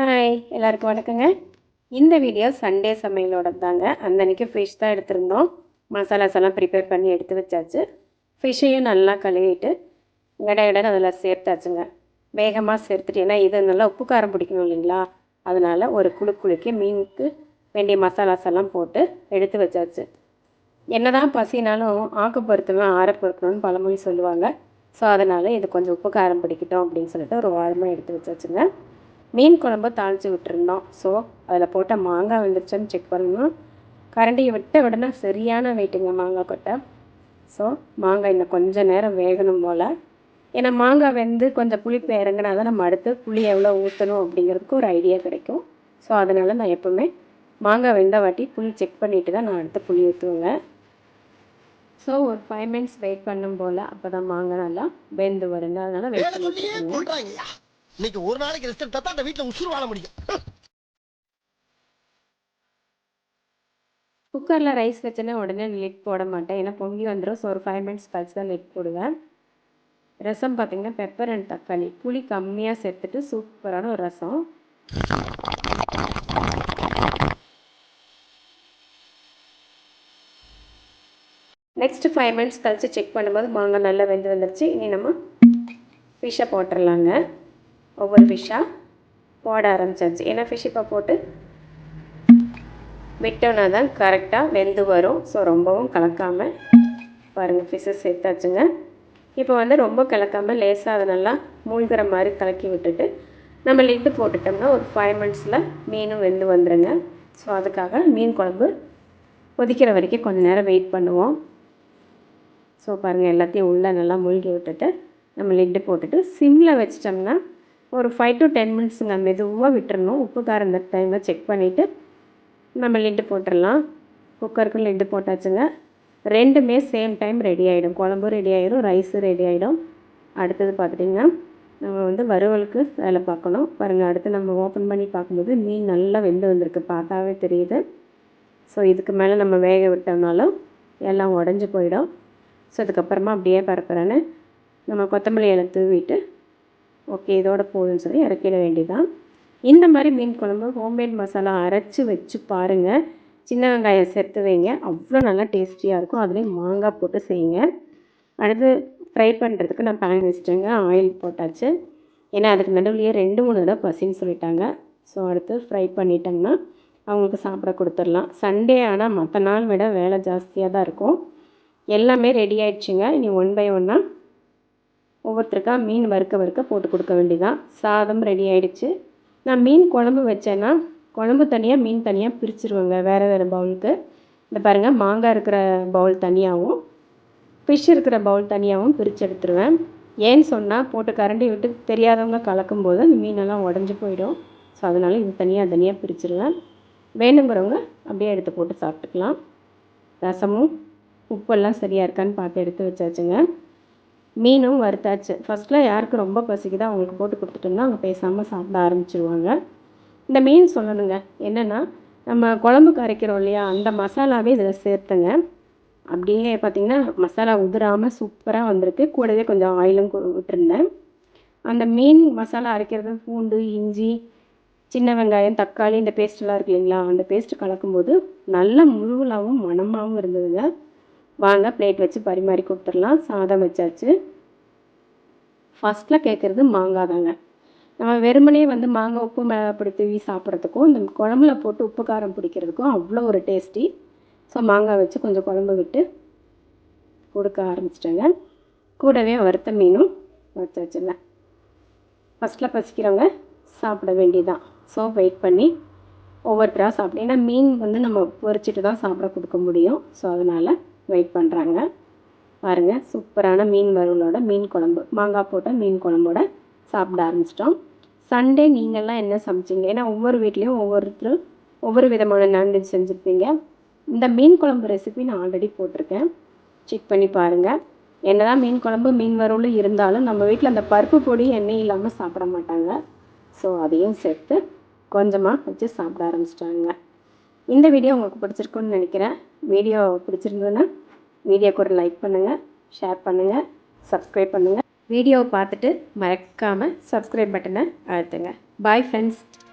Hi எல்லாருக்கும் வணக்கங்க. இந்த வீடியோ சண்டே சமையலோட தாங்க அன்னன்னைக்கு ஃபிஷ் தான் எடுத்திருந்தோம். மசாலாஸ் எல்லாம் ப்ரிப்பேர் பண்ணி எடுத்து வச்சாச்சு. ஃபிஷ்ஷையும் நல்லா கழுவிட்டு கட கடன்னு அதில் சேர்த்தாச்சுங்க. வேகமாக சேர்த்துட்டு ஏன்னா இது நல்லா உப்பு காரம் பிடிக்கணும் இல்லைங்களா? அதனால் ஒரு குழு குழுக்கி மீனுக்கு வேண்டிய மசாலாஸ் எல்லாம் போட்டு எடுத்து வச்சாச்சு. என்ன தான் பசினாலும் ஆக்கு பொறுத்தவன் ஆற பொறுக்கணும்னு பழமொழி சொல்லுவாங்க. ஸோ அதனால் இது கொஞ்சம் உப்பு காரம் பிடிக்கட்டும் அப்படின்னு சொல்லிட்டு ஒரு வாரமாக எடுத்து வச்சாச்சுங்க. மீன் குழம்பு தாளித்து விட்டுருந்தோம். ஸோ அதில் போட்ட மாங்காய் வந்துருச்சுன்னு செக் பண்ணணும் கரண்டியை விட்ட உடனே சரியான வெயிட்டுங்க மாங்காய் கொட்டை. ஸோ மாங்காய் இன்னும் கொஞ்சம் நேரம் வேகணும் போல். ஏன்னா மாங்காய் வெந்து கொஞ்சம் புளிப்பு இறங்கினா தான் நம்ம அடுத்து புளி எவ்வளோ ஊற்றணும் அப்படிங்கிறதுக்கு ஒரு ஐடியா கிடைக்கும். ஸோ அதனால் நான் எப்போவுமே மாங்காய் வெந்த வாட்டி புளி செக் பண்ணிவிட்டு தான் நான் அடுத்து புளி ஊற்றுவேங்க ஸோ ஒரு ஃபைவ் மினிட்ஸ் வெயிட் பண்ணும் போல் அப்போ தான் மாங்காய் நல்லா வெந்து வருங்க அதனால் வெயிட் பண்ணிட்டு இன்னைக்கு ஒரு நாளைக்கு ரெஸ்ட் எடுத்தா தான் அந்த வீட்டுல உசுறு வாழ முடியும். குக்கரில் ரைஸ் வச்சேன்னா உடனே லிட் போட மாட்டேன். ஏன்னா பொங்கி வந்துடும் ஸோ ஒரு ஃபைவ் மினிட்ஸ் கழிச்சு தான் லிட் போடுவேன். ரசம் பார்த்தீங்கன்னா பெப்பர் அண்ட் தக்காளி. புளி கம்மியாக சேர்த்துட்டு சூப்பரான ஒரு ரசம். நெக்ஸ்ட் ஃபைவ் மினிட்ஸ் கழிச்சு செக் பண்ணும்போது மாங்காய் நல்லா வெந்து வந்துருச்சு. இனி நம்ம ஃபிஷ்ஷை போட்டுடலாங்க ஒவ்வொரு ஃபிஷ்ஷாக போட ஆரம்பிச்சாச்சு. ஏன்னா ஃபிஷ் இப்போ போட்டு? விட்டோன்னா தான் கரெக்டாக வெந்து வரும். ஸோ ரொம்பவும் கலக்காமல் பாருங்கள் ஃபிஷ்ஷை சேர்த்தாச்சுங்க. இப்போ வந்து ரொம்ப கலக்காமல் லேசாக அதை நல்லா மூழ்கிற மாதிரி கலக்கி விட்டுட்டு நம்ம லிட்டு போட்டுட்டோம்னா ஒரு ஃபைவ் மினிட்ஸில் மீனும் வெந்து வந்துடுங்க ஸோ அதுக்காக மீன் குழம்பு கொதிக்கிற வரைக்கும் கொஞ்சம் நேரம் வெயிட் பண்ணுவோம். ஸோ பாருங்கள் எல்லாத்தையும் உள்ளே நல்லா மூழ்கி விட்டுட்டு நம்ம லிட்டு போட்டுட்டு சிம்மில் வச்சிட்டோம்னா ஒரு ஃபைவ் டு டென் மினிட்ஸுங்க மெதுவாக விட்டுறணும். உப்பு காரம் இந்த டைமில் செக் பண்ணிவிட்டு நம்ம லிட்டு போட்டுடலாம் குக்கருக்கு லிட்டு போட்டாச்சுங்க. ரெண்டுமே சேம் டைம் ரெடி ஆகிடும் குழம்பு ரெடி ஆகிடும் ரைஸும் ரெடி ஆகிடும் அடுத்தது பார்த்துட்டிங்கன்னா நம்ம வந்து வறுவலுக்கு வேலை பார்க்கணும். பாருங்கள் அடுத்து நம்ம ஓப்பன் பண்ணி பார்க்கும்போது மீன் நல்லா வெந்து வந்திருக்கு. பார்த்தாவே தெரியுது. ஸோ இதுக்கு மேலே நம்ம வேக விட்டோம்னாலும் எல்லாம் உடஞ்சி போயிடும். ஸோ அதுக்கப்புறமா அப்படியே பரப்புறேன்னு நம்ம கொத்தமல்லி இலை தூவிட்டு ஓகே இதோட போதும்னு சொல்லி இறக்கிட வேண்டியதான் இந்த மாதிரி மீன் குழம்பு ஹோம்மேட் மசாலா அரைச்சி வச்சு பாருங்கள் சின்ன வெங்காயம் சேர்த்து வைங்க. அவ்வளோ நல்லா டேஸ்டியாக இருக்கும். அதுலேயும் மாங்காய் போட்டு செய்யுங்க. அடுத்து ஃப்ரை பண்ணுறதுக்கு நான் பேன் வச்சுட்டேங்க. ஆயில் போட்டாச்சு. ஏன்னா அதுக்கு நடுவுலையே ரெண்டு மூணு தடவை பசின்னு சொல்லிட்டாங்க. ஸோ அடுத்து ஃப்ரை பண்ணிட்டோம்னா அவங்களுக்கு சாப்பிட கொடுத்துடலாம். சண்டே ஆனால் மற்ற நாள் விட வேலை ஜாஸ்தியாக தான் இருக்கும். எல்லாமே ரெடி ஆயிடுச்சுங்க. இனி ஒன் பை ஒன்னாக ஒவ்வொருத்தருக்கா மீன் வறுக்க வறுக்க போட்டு கொடுக்க வேண்டியதான் சாதம் ரெடி ஆகிடுச்சு நான் மீன் குழம்பு வச்சேன்னா குழம்பு தனியாக மீன் தனியாக பிரிச்சுருவேங்க வேறு வேறு பவுலுக்கு. இந்த பாருங்கள் மாங்காய் இருக்கிற பவுல் தனியாகவும் ஃபிஷ் இருக்கிற பவுல் தனியாகவும் பிரித்து எடுத்துருவேன். ஏன்னு சொன்னால் போட்டு கரண்டி விட்டு தெரியாதவங்க கலக்கும்போது அந்த மீனெல்லாம் உடஞ்சி போயிடும். ஸோ அதனால் இது தனியாக தனியாக பிரிச்சுருவேன். வேணுங்கிறவங்க அப்படியே எடுத்து போட்டு சாப்பிட்டுக்கலாம். ரசமும் உப்பெல்லாம் சரியாக இருக்கான்னு பார்த்து எடுத்து வச்சாச்சுங்க. மீனும் வறுத்தாச்சு. ஃபஸ்ட்டில் யாருக்கு ரொம்ப பசிக்குதோ அவங்களுக்கு போட்டு கொடுத்துட்டோம்னா அவங்க பேசாமல் சாப்பிட ஆரம்பிச்சிருவாங்க. இந்த மீன் சொல்லணுங்க. என்னென்னா நம்ம குழம்புக்கு அரைக்கிறோம் இல்லையா? அந்த மசாலாவே இதில் சேர்த்துங்க. அப்படியே பார்த்திங்கன்னா மசாலா உதிராமல் சூப்பராக வந்திருக்கு. கூடவே கொஞ்சம் ஆயிலும் விட்டுருந்தேன். அந்த மீன் மசாலா அரைக்கிறது பூண்டு இஞ்சி சின்ன வெங்காயம் தக்காளி இந்த பேஸ்ட்டெல்லாம் இருக்கு இல்லைங்களா? அந்த பேஸ்ட்டு கலக்கும்போது நல்ல முழுவலாகவும் மணமாகவும் இருந்ததுங்க. வாங்க பிளேட் வச்சு பரிமாறி கொடுத்துடலாம். சாதம் வச்சாச்சு. ஃபஸ்ட்டில் கேட்குறது மாங்காய் தாங்க. நம்ம வெறுமனே வந்து மாங்காய் உப்பு மிளகாப்பொடி தூவி சாப்பிட்றதுக்கும் இந்த குழம்புல போட்டு உப்பு காரம் பிடிக்கிறதுக்கும் அவ்வளோ ஒரு டேஸ்டி ஸோ மாங்காய் வச்சு கொஞ்சம் குழம்பு விட்டு கொடுக்க ஆரம்பிச்சிட்டேங்க. கூடவே வறுத்த மீனும் வச்சாச்சுங்க ஃபஸ்ட்டில் பசிக்கிறவங்க சாப்பிட வேண்டியதான் ஸோ வெயிட் பண்ணி ஒவ்வொருத்தராக சாப்பிட்டேன் ஏன்னா மீன் வந்து நம்ம பொரிச்சிட்டு தான் சாப்பிட கொடுக்க முடியும். ஸோ அதனால் வெயிட் பண்ணுறாங்க பாருங்கள் சூப்பரான மீன் வறுவலோட மீன் குழம்பு. மாங்காய் போட்ட மீன் குழம்போட சாப்பிட ஆரம்பிச்சிட்டோம். சண்டே நீங்கள்லாம் என்ன சமைச்சீங்க? ஏன்னா ஒவ்வொரு வீட்லேயும் ஒவ்வொருத்தரும் ஒவ்வொரு விதமான நான்வெஜ் செஞ்சுருப்பீங்க. இந்த மீன் குழம்பு ரெசிபி நான் ஆல்ரெடி போட்டிருக்கேன். செக் பண்ணி பாருங்கள் என்னதான் மீன் குழம்பு மீன் வறுவலும் இருந்தாலும் நம்ம வீட்டில் அந்த பருப்பு பொடி எண்ணெய் இல்லாமல் சாப்பிட மாட்டாங்க. ஸோ அதையும் சேர்த்து கொஞ்சமாக வச்சு சாப்பிட ஆரம்பிச்சிட்டாங்க. இந்த வீடியோ உங்களுக்கு பிடிச்சிருக்குன்னு நினைக்கிறேன். வீடியோ பிடிச்சிருந்ததுன்னா வீடியோக்கு ஒரு லைக் பண்ணுங்கள் ஷேர் பண்ணுங்கள் சப்ஸ்கிரைப் பண்ணுங்கள் வீடியோவை பார்த்துட்டு மறக்காமல் சப்ஸ்கிரைப் பட்டனை அழுத்துங்க. Bye friends